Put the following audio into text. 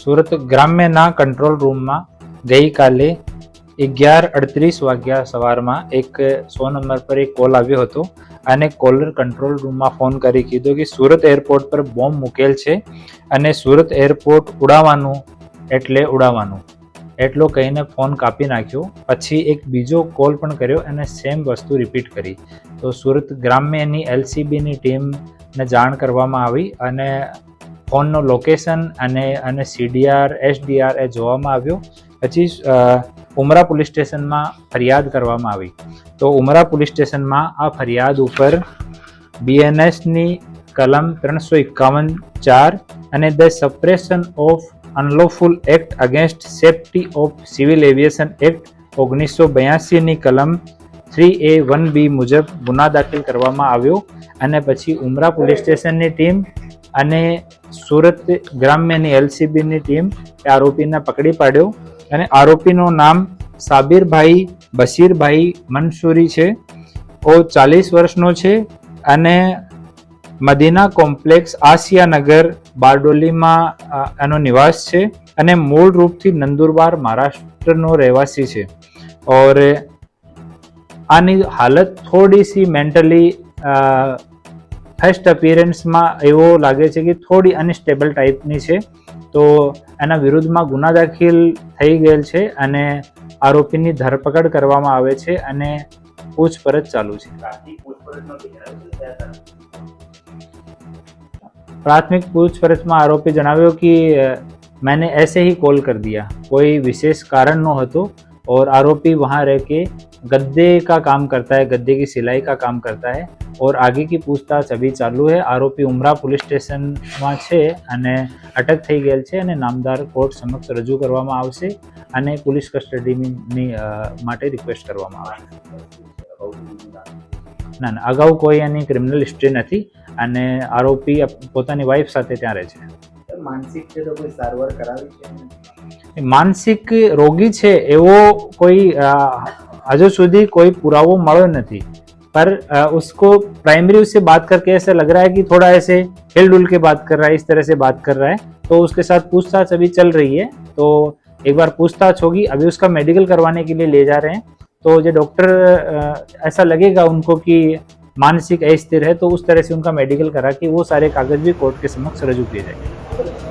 Surat ગ્રામ્યના control રૂમમાં ગઈકાલે અગિયાર અડત્રીસ વાગ્યા સવારમાં એક સો નંબર પર એક કોલ આવ્યો હતો અને કોલર કંટ્રોલ રૂમમાં ફોન કરી કીધું કે સુરત એરપોર્ટ પર બોમ્બ મૂકેલ છે અને સુરત એરપોર્ટ ઉડાવવાનું એટલે ઉડાવવાનું. એટલો કહીને ફોન કાપી નાખ્યો. પછી એક બીજો કોલ પણ કર્યો અને સેમ વસ્તુ રિપીટ કરી. તો સુરત ગ્રામ્યની એલસીબીની ટીમને જાણ કરવામાં આવી અને ફોનનો લોકેશન અને અને સીડીઆર, એસડીઆર એ જોવામાં આવ્યો. પછી ઉમરા પોલીસ સ્ટેશનમાં ફરિયાદ કરવામાં આવી. તો ઉમરા પોલીસ સ્ટેશનમાં આ ફરિયાદ ઉપર બીએનએસની કલમ ત્રણસો એકાવન ચાર અને the suppression of unlawful act against safety of civil aviation act ઓગણીસો બ્યાસીની કલમ થ્રી એ વન બી મુજબ ગુના દાખલ કરવામાં આવ્યો અને પછી ઉમરા પોલીસ સ્ટેશનની ટીમ અને સુરત ગ્રામ્યની એલસીબીની ટીમ આરોપીને પકડી પાડ્યો અને આરોપીનું નામ સાબિરભાઈ બશીરભાઈ મનસુરી છે. ઓ ચાલીસ વર્ષનો છે અને મદીના કોમ્પ્લેક્સ આસિયાનગર બારડોલીમાં એનો નિવાસ છે અને મૂળ રૂપથી નંદુરબાર મહારાષ્ટ્રનો રહેવાસી છે. ઓર આની હાલત થોડી સી મેન્ટલી ફર્સ્ટ અપિયરન્સમાં એવો લાગે છે કે થોડી અનસ્ટેબલ ટાઈપની છે. તો એના વિરુદ્ધમાં ગુના દાખલ થઈ ગયેલ છે અને આરોપીની ધરપકડ કરવામાં આવે છે અને પૂછપરછ ચાલુ છે. પ્રાથમિક પૂછપરછમાં में आरोपी કે મેને એસે ऐसे ही कॉल कर दिया कोई विशेष कारण न हो तो और आरोपी वहाँ रह કામ કરતા का काम करता है गद्दे की सिलाई का काम करता है और પૂછતાછ અભી ચાલુ છે આરોપી ઉમરા પોલીસ સ્ટેશનમાં છે અને અટક થઈ ગયેલ છે અને નામદાર કોર્ટ સમક્ષ રજૂ કરવામાં આવશે અને પોલીસ કસ્ટડીની માટે રિક્વેસ્ટ કરવામાં આવશે ના ના, અગાઉ કોઈ એની ક્રિમિનલ હિસ્ટ્રી નથી. અને આરોપી અપ- પોતાની વાઈફ સાથે ત્યાં રહે છે માનસિક છે તો કોઈ સારવાર કરાવી છે માનસિક રોગી છે એવો કોઈ અ, હજુ સુધી કોઈ પુરાવો મળ્યો નથી पर अ, उसको प्राइमरी उससे बात करके ऐसा लग रहा है कि थोड़ा ऐसे हिल डुल के बात कर रहा है इस तरह से बात कर रहा है तो उसके साथ पूछताछ अभी चल रही है तो एक बार पूछताछ होगी अभी उसका मेडिकल करवाने के लिए ले जा रहे हैं तो जो डॉक्टर अ, ऐसा लगेगा उनको कि मानसिक अस्थिर है तो उस तरह से उनका मेडिकल करा के वो सारे कागज भी कोर्ट के समक्ष रजू किए जाएंगे